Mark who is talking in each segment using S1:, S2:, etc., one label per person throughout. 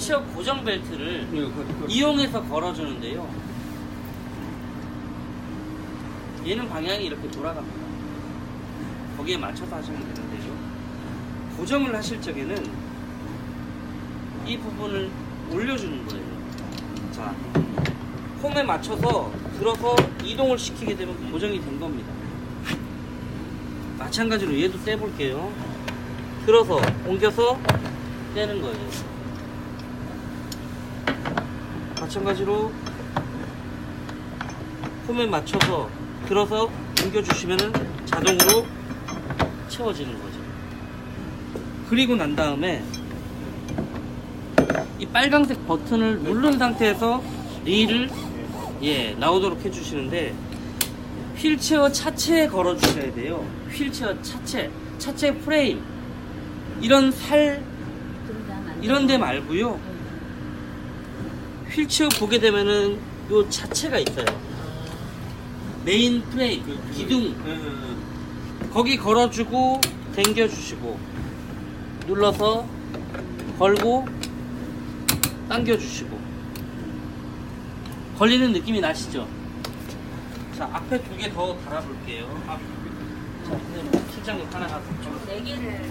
S1: 휠체어 고정 벨트를
S2: 이거 그, 그,
S1: 이용해서 걸어주는데요. 얘는 방향이 이렇게 돌아갑니다. 거기에 맞춰서 하시면 되는데요. 고정을 하실 적에는 이 부분을 올려주는 거예요. 자, 홈에 맞춰서 들어서 이동을 시키게 되면 고정이 된 겁니다. 마찬가지로 얘도 떼볼게요. 들어서 옮겨서 떼는 거예요. 마찬가지로 홈에 맞춰서 들어서 옮겨주시면 자동으로 채워지는 거죠. 그리고 난 다음에 이 빨강색 버튼을 누른 상태에서 릴을 예 나오도록 해주시는데 휠체어 차체에 걸어 주셔야 돼요. 휠체어 차체, 차체 프레임 이런 살 이런 데 말고요. 휠체어 보게 되면은 요 자체가 있어요. 메인 프레임, 그 기둥
S2: 응, 응,
S1: 거기 걸어주고 당겨주시고 눌러서 걸고 당겨주시고 걸리는 느낌이 나시죠? 자 앞에 두 개 더 달아볼게요. 앞. 자 실장님 하나 가서
S3: 좀네 개를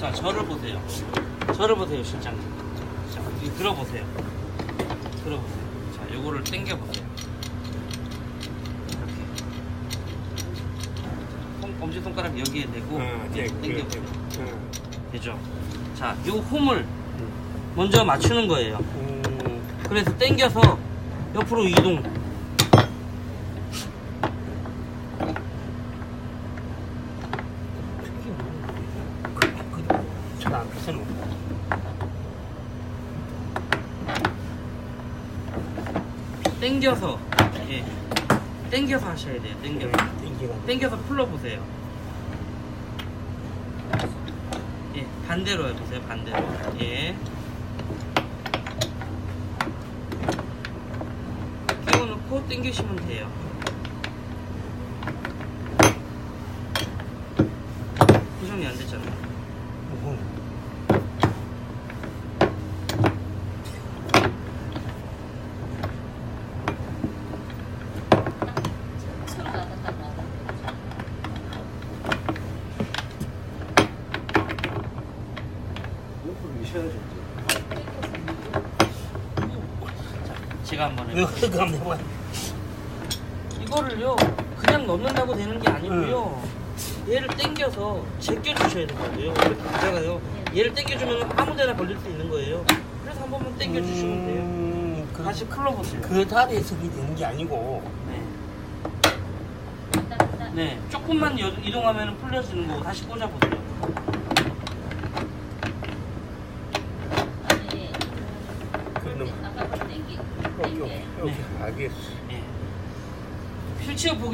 S1: 자, 저를 보세요. 저를 보세요, 실장님. 자, 이 들어보세요. 들어보세요. 자, 요거를 당겨보세요. 이렇게. 손, 엄지손가락 여기에 대고,
S2: 응, 예,
S1: 당겨보세요.
S2: 그, 응.
S1: 되죠? 자, 요 홈을 먼저 맞추는 거예요.
S2: 음,
S1: 그래서 당겨서 옆으로 이동.
S2: 안 비싸는 거.
S1: 당겨서, 예. 당겨서 하셔야 돼요, 당겨서.
S2: 땡기가.
S1: 당겨서 풀러보세요. 예, 반대로 해보세요, 반대로. 예. 끼워놓고 당기시면 돼요. 고정이 안 됐잖아요.
S3: 서로 나갔다 나갔다.
S2: 미셔야죠.
S1: 제가 한번 해볼게요.
S2: 그거 한번 해봐.
S1: 이거를요, 그냥 넣는다고 되는 게 아니고요. 얘를 당겨서 제껴주셔야 되거든요. 되잖아요. 얘를 당겨주면 아무 데나 걸릴 수 있는 거예요. 그래서 한 번만 당겨주시면 돼요.
S2: 음, 그,
S1: 다시 풀러보세요.
S2: 그 다리에서 그게 되는 게 아니고.
S1: 네. 네, 조금만 여- 이동하면 풀려지는 거고 다시 꽂아보세요.
S3: 아니
S2: 그럼
S3: 아까 그 땡기
S2: 오케이. 오케이. 알겠어.
S1: 예. 휠체어 보게